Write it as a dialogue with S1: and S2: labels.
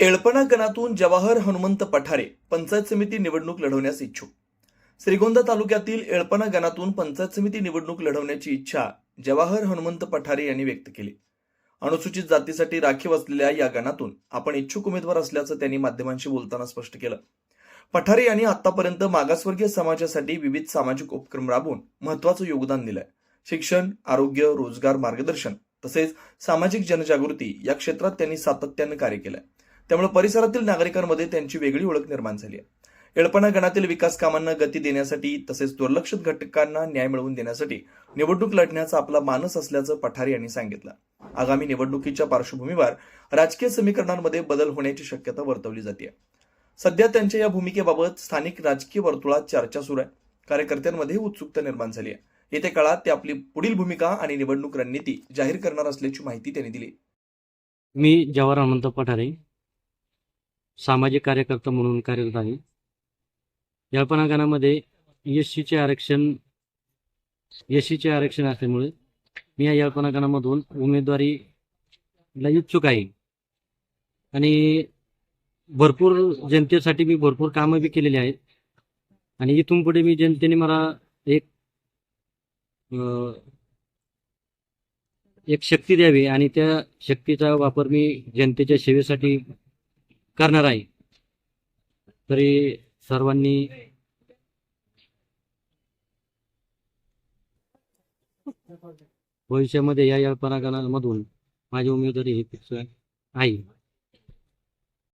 S1: एळपणा गणातून जवाहर हनुमंत पठारे पंचायत समिती निवडणूक लढवण्यास इच्छुक. श्रीगोंदा तालुक्यातील एळपणा गणातून पंचायत समिती निवडणूक लढवण्याची इच्छा जवाहर हनुमंत पठारे यांनी व्यक्त केली. अनुसूचित जातीसाठी राखीव असलेल्या या गणातून आपण इच्छुक उमेदवार असल्याचं त्यांनी माध्यमांशी बोलताना स्पष्ट केलं. पठारे यांनी आतापर्यंत मागासवर्गीय समाजासाठी विविध सामाजिक उपक्रम राबवून महत्वाचं योगदान दिलंय. शिक्षण आरोग्य रोजगार मार्गदर्शन तसेच सामाजिक जनजागृती या क्षेत्रात त्यांनी सातत्यानं कार्य केलंय. त्यामुळे परिसरातील नागरिकांमध्ये त्यांची वेगळी ओळख निर्माण झाली आहे. एळपणा गणातील विकास कामांना गती देण्यासाठी तसेच दुर्लक्षित घटकांना न्याय मिळवून देण्यासाठी निवडणूक लढण्याचा आपला मानस असल्याचं पठारे यांनी सांगितलं. आगामी निवडणुकीच्या पार्श्वभूमीवर राजकीय समीकरणांमध्ये बदल होण्याची शक्यता वर्तवली जाते. सध्या त्यांच्या या भूमिकेबाबत स्थानिक राजकीय वर्तुळात चर्चा सुरू आहे. कार्यकर्त्यांमध्ये उत्सुकता निर्माण झाली आहे. येत्या काळात ते आपली पुढील भूमिका आणि निवडणूक रणनीती जाहीर करणार असल्याची माहिती त्यांनी दिली.
S2: मी जवाहर हनुमंत पठारे. सामाजिक कार्यकर्ता म्हणून कार्यरत आहे. यल्पना एस सीचे आरक्षण एस सीचे आरक्षण असल्यामुळे मी या यल्पना उमेदवारीला इच्छुक आहे. आणि भरपूर जनतेसाठी मी भरपूर कामं बी केलेली आहेत. आणि इथून पुढे मी जनतेने मला एक एक शक्ती द्यावी आणि त्या शक्तीचा वापर मी जनतेच्या सेवेसाठी करणार आहे. तरी सर्वांनी भविष्यामध्ये या यल्पनागणामधून माझी उमेदवारी ही फिक्स आहे.